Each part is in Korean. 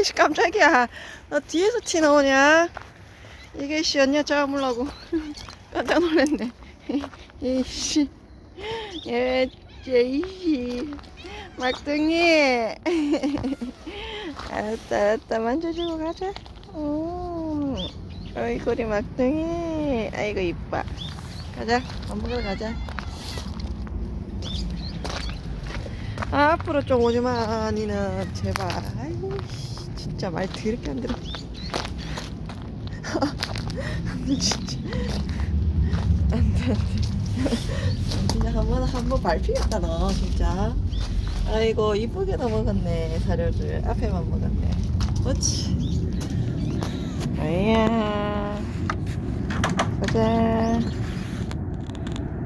아이씨 깜짝이야. 너 뒤에서 티 나오냐? 이게 씨 언니가 잡아물라고. 깜짝 놀랐네. 이씨. 예 제이씨. 막둥이. 알았다 알았다 만져주고 가자. 음. 어이구 우리 막둥이. 아이고 이뻐. 가자 밥 먹으러 가자. 아, 앞으로 좀 오지마 니는 제발. 아이고 씨, 진짜 말 더럽게 안 들어. 진짜. 안 돼 안 돼. 진짜 한 번 한번 밟히겠다 너 진짜. 아이고 이쁘게 넘어갔네 사료를 앞에만 먹었네. 그렇지. 아이야. 가자.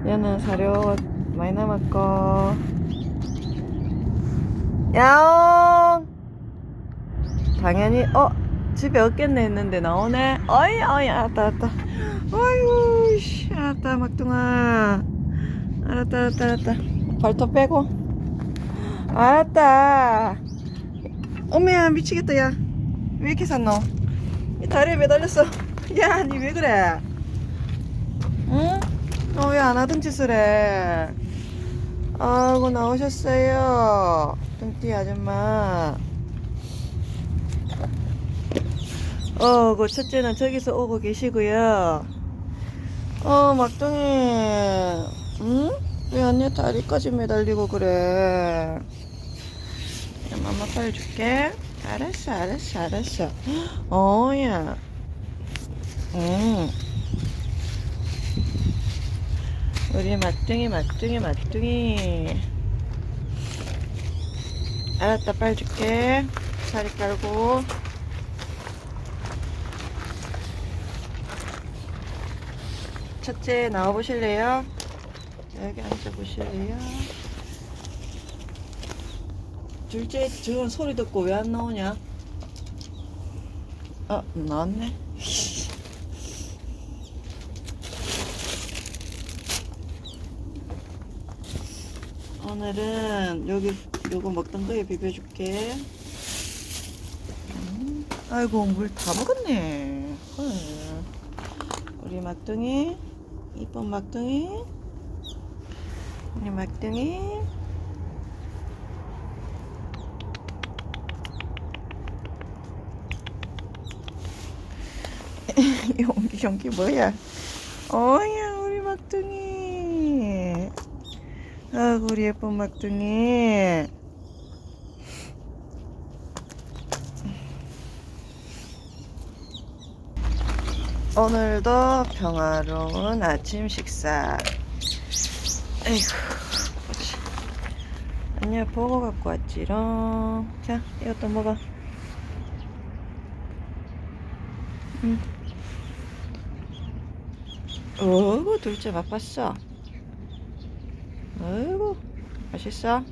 얘는 사료 많이 남았고. 야옹 당연히 어 집에 없겠네 했는데 나오네. 어이 어이 알았다 알았다. 어이구 씨 알았다 막둥아. 알았다 알았다 알았다. 발톱 빼고. 알았다. 어머야 미치겠다 야. 왜 이렇게 샀노? 이 다리에 매달렸어? 야 니 왜 그래? 응? 너 왜 안 하던 짓을 해? 아이고 나오셨어요. 뚱띠 아줌마 어, 그 첫째는 저기서 오고 계시고요. 어 막둥이. 응? 왜 언니 다리까지 매달리고 그래? 엄마 빨리 줄게. 알았어 알았어 알았어. 어야. 응. 우리 막둥이 막둥이 막둥이. 알았다 빨리 줄게. 자리 깔고 첫째 나와보실래요? 여기 앉아보실래요? 둘째 지금 소리 듣고 왜 안 나오냐? 어 나왔네 오늘은 여기 요거 먹던 거에 비벼줄게. 음, 아이고 물 다 먹었네. 헐. 우리 막둥이 이쁜 막둥이 우리 막둥이 용기 용기 뭐야? 어야 우리 막둥이. 아이고 우리 예쁜 막둥이 오늘도 평화로운 아침 식사 그렇지. 아니야 보고 갖고 왔지롱 자 이것도 먹어 응. 어이구 둘째 맛봤어 아이고 맛있어?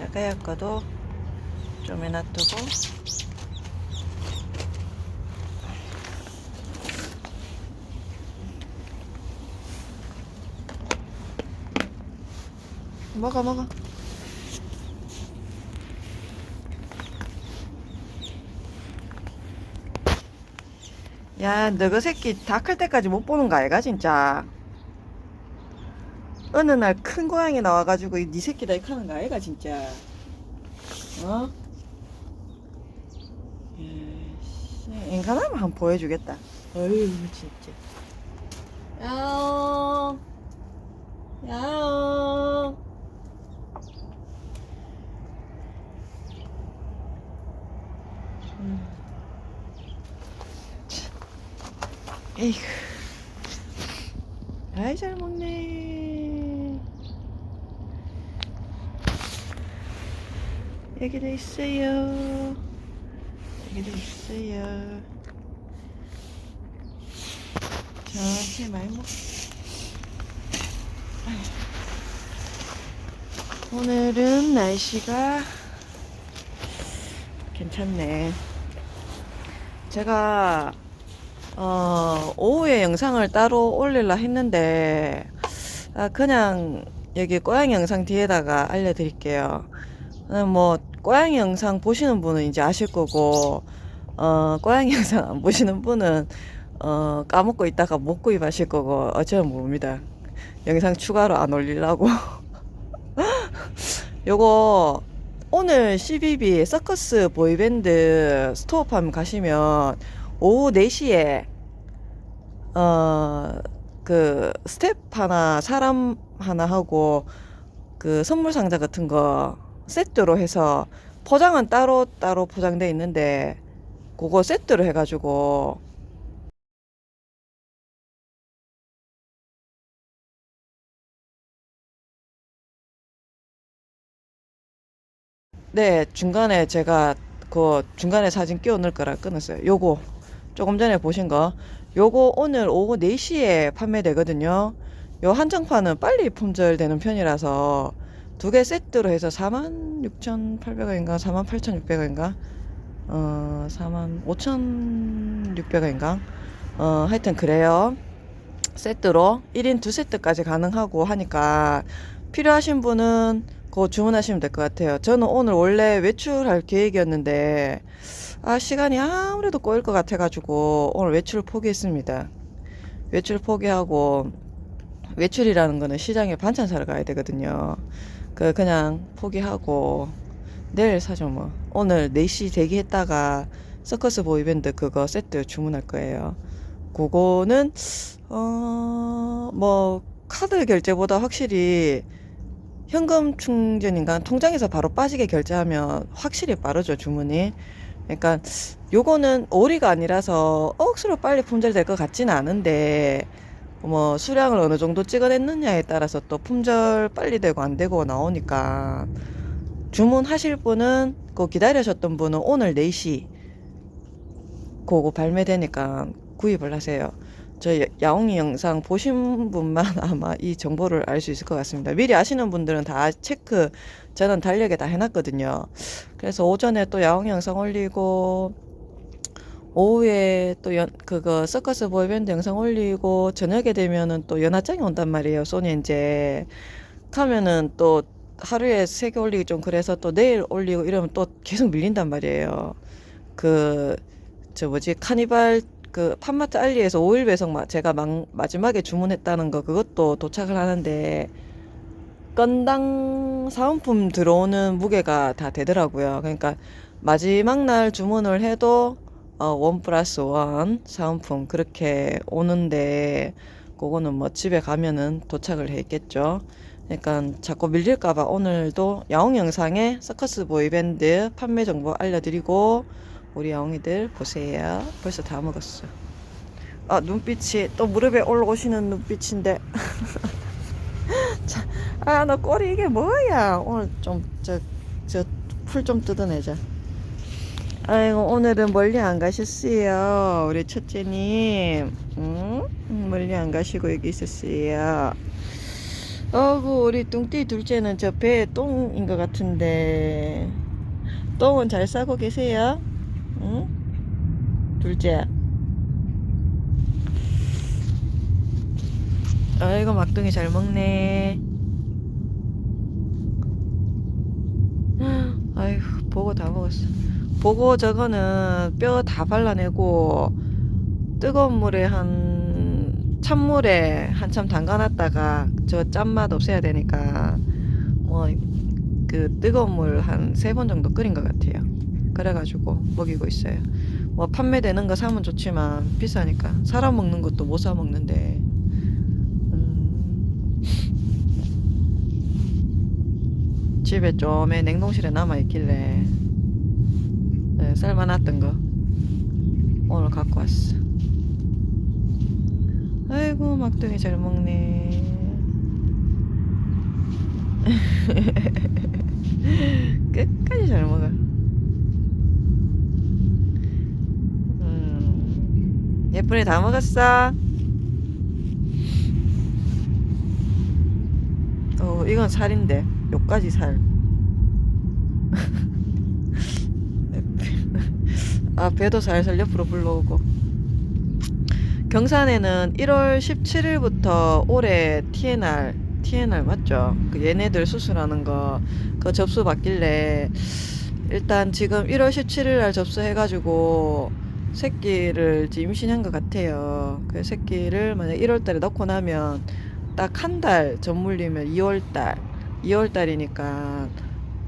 아가야 거도 좀 해놔두고 먹어 먹어 야, 너그 새끼 다 클 때까지 못 보는 거 알가, 진짜? 어느 날 큰 고양이 나와가지고 네 새끼 다 하는 거 알가, 진짜? 어? 인간하면 한번 보여주겠다. 어휴, 진짜. 야옹. 야옹. 음. 에이구. 아이, 잘 먹네. 여기도 있어요. 여기도 있어요. 저렇게 많이 먹. 오늘은 날씨가 괜찮네. 제가 어, 오후에 영상을 따로 올리려 했는데, 아, 그냥 여기 고양이 영상 뒤에다가 알려드릴게요. 어, 뭐 고양이 영상 보시는 분은 이제 아실 거고 어 고양이 영상 안 보시는 분은 어 까먹고 있다가 못 구입하실 거고 어쩌면 모릅니다. 영상 추가로 안 올리려고. 요거 오늘 CBB 서커스 보이밴드 스토어팜 가시면 오후 4시에 어 그 스텝 하나 사람 하나 하고 그 선물 상자 같은 거 세트로 해서 포장은 따로 따로 포장돼 있는데 그거 세트로 해가지고 네 중간에 제가 그 중간에 사진 끼워 넣을 거라 끊었어요. 요거 조금 전에 보신 거 요거 오늘 오후 4시에 판매되거든요. 요 한정판은 빨리 품절되는 편이라서 두 개 세트로 해서 46,800원인가 48,600원인가 어 45,600원인가 어 하여튼 그래요. 세트로 1인 두 세트까지 가능하고 하니까 필요하신 분은 그거 주문하시면 될 것 같아요. 저는 오늘 원래 외출할 계획이었는데 아 시간이 아무래도 꼬일 것 같아가지고 오늘 외출 포기했습니다. 외출 포기하고 외출이라는 거는 시장에 반찬 사러 가야 되거든요. 그 그냥 포기하고 내일 사죠 뭐. 오늘 4시 대기했다가 서커스 보이밴드 그거 세트 주문할 거예요. 그거는 어 뭐 카드 결제보다 확실히 현금 충전인가 통장에서 바로 빠지게 결제하면 확실히 빠르죠 주문이. 그러니까 요거는 오리가 아니라서 억수로 빨리 품절될 것 같지는 않은데 뭐 수량을 어느 정도 찍어냈느냐에 따라서 또 품절 빨리 되고 안 되고 나오니까 주문하실 분은 그 기다리셨던 분은 오늘 4시 그거 발매되니까 구입을 하세요. 저 야- 야옹이 영상 보신 분만 아마 이 정보를 알 수 있을 것 같습니다. 미리 아시는 분들은 다 체크 저는 달력에 다 해놨거든요. 그래서 오전에 또 야옹이 영상 올리고 오후에 또 연, 그거 서커스 보이밴드 영상 올리고 저녁에 되면은 또 연하장이 온단 말이에요. 소니 이제 하면은 또 하루에 세 개 올리기 좀 그래서 또 내일 올리고 이러면 또 계속 밀린단 말이에요. 그 저 뭐지 카니발 그 팜마트 알리에서 오일 배송 마- 제가 막, 마지막에 주문했다는 거 그것도 도착을 하는데 건당 사은품 들어오는 무게가 다 되더라고요. 그러니까 마지막 날 주문을 해도 어, 원 플러스 원 사은품 그렇게 오는데 그거는 뭐 집에 가면은 도착을 해 있겠죠. 그러니까 자꾸 밀릴까봐 오늘도 야옹 영상에 서커스 보이밴드 판매 정보 알려드리고 우리 야옹이들 보세요. 벌써 다 먹었어. 아 눈빛이 또 무릎에 올라오시는 눈빛인데. 자, 아 너 꼬리 이게 뭐야? 오늘 좀 저 저 풀 좀 뜯어내자. 아이고 오늘은 멀리 안 가셨어요 우리 첫째님 응? 응, 멀리 안 가시고 여기 있었어요 어구 우리 뚱띠 둘째는 저 배에 똥인 것 같은데 똥은 잘 싸고 계세요? 응? 둘째 아이고 막둥이 잘 먹네 아이고 보고 다 먹었어 보고 저거는 뼈 다 발라내고 뜨거운 물에 한 찬물에 한참 담가놨다가 저 짠맛 없애야 되니까 뭐 그 뜨거운 물 한 세 번 정도 끓인 것 같아요. 그래가지고 먹이고 있어요. 뭐 판매되는 거 사면 좋지만 비싸니까 사람 먹는 것도 못 사 먹는데 음, 집에 좀에 냉동실에 남아 있길래 네, 삶아놨던 거 오늘 갖고 왔어. 아이고 막둥이 잘 먹네. 끝까지 잘 먹어. 음, 예쁜이 다 먹었어. 어, 이건 살인데 요까지 살. 아, 배도 살살 옆으로 불러오고. 경산에는 1월 17일부터 올해 TNR TNR 맞죠? 그 얘네들 수술하는 거 그 접수 받길래 일단 지금 1월 17일 날 접수해가지고 새끼를 임신한 것 같아요. 그 새끼를 만약 1월 달에 넣고 나면 딱 한 달 전물리면 2월 달, 2월 달이니까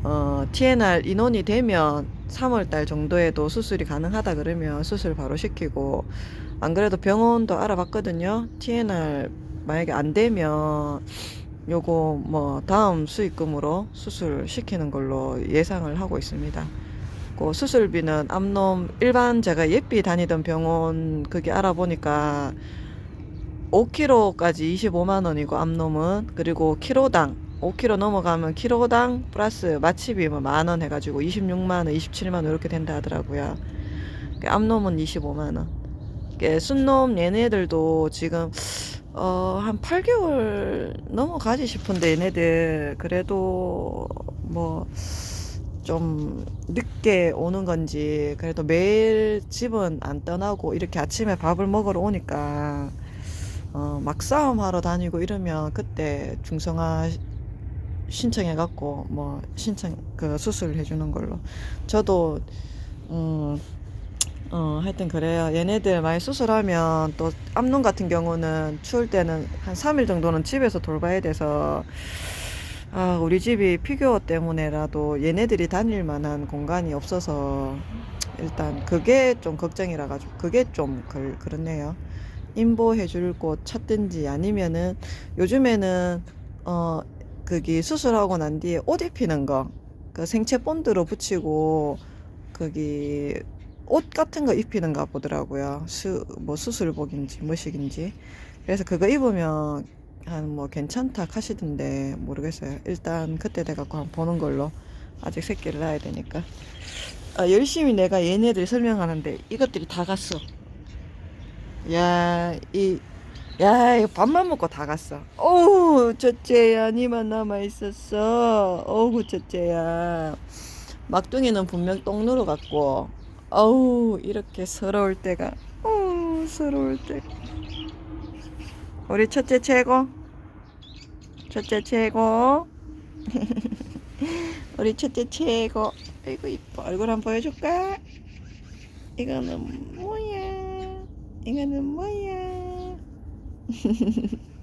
어, TNR 인원이 되면 3월 달 정도에도 수술이 가능하다 그러면 수술 바로 시키고 안 그래도 병원도 알아봤거든요. TNR 만약에 안 되면 요거 뭐 다음 수익금으로 수술 시키는 걸로 예상을 하고 있습니다. 그 수술비는 암놈 일반 제가 예비 다니던 병원 그게 알아보니까 5kg까지 25만 원이고 암놈은 그리고 키로당 5kg 넘어가면 키로당 플러스 마취비 뭐 만 원 해가지고 26만 원, 27만 원 이렇게 된다 하더라고요. 그 암놈은 25만 원. 그 순놈 얘네들도 지금 어, 한 8개월 넘어가지 싶은데 얘네들 그래도 뭐 좀 늦게 오는 건지 그래도 매일 집은 안 떠나고 이렇게 아침에 밥을 먹으러 오니까 어, 막 싸움 하러 다니고 이러면 그때 중성화 신청해 갖고 뭐 신청 그 수술을 해주는 걸로 저도 음 어, 하여튼 그래요. 얘네들 많이 수술하면 또 암놈 같은 경우는 추울 때는 한 3일 정도는 집에서 돌봐야 돼서 아, 우리 집이 피규어 때문에라도 얘네들이 다닐 만한 공간이 없어서 일단 그게 좀 걱정이라 가지고 그게 좀 그, 그렇네요. 임보해 줄 곳 찾든지 아니면은 요즘에는 어 거기 수술하고 난 뒤에 옷 입히는 거 그 생체 본드로 붙이고 거기 옷 같은 거 입히는가 보더라고요. 수, 뭐 수술복인지 뭐식인지. 그래서 그거 입으면 한 뭐 괜찮다 하시던데 모르겠어요. 일단 그때 돼갖고 한번 보는 걸로 아직 새끼를 낳아야 되니까. 아, 열심히 내가 얘네들 설명하는데 이것들이 다 갔어. 야, 이, 야, 밥만 먹고 다 갔어. 어우, 첫째야, 니만 남아 있었어. 어우, 첫째야. 막둥이는 분명 똥 누러 갔고, 어우, 이렇게 서러울 때가, 어우, 서러울 때. 우리 첫째 최고. 첫째 최고. 우리 첫째 최고. 아이고, 이뻐. 얼굴 한번 보여줄까? 이거는 뭐야? 이거는 뭐야?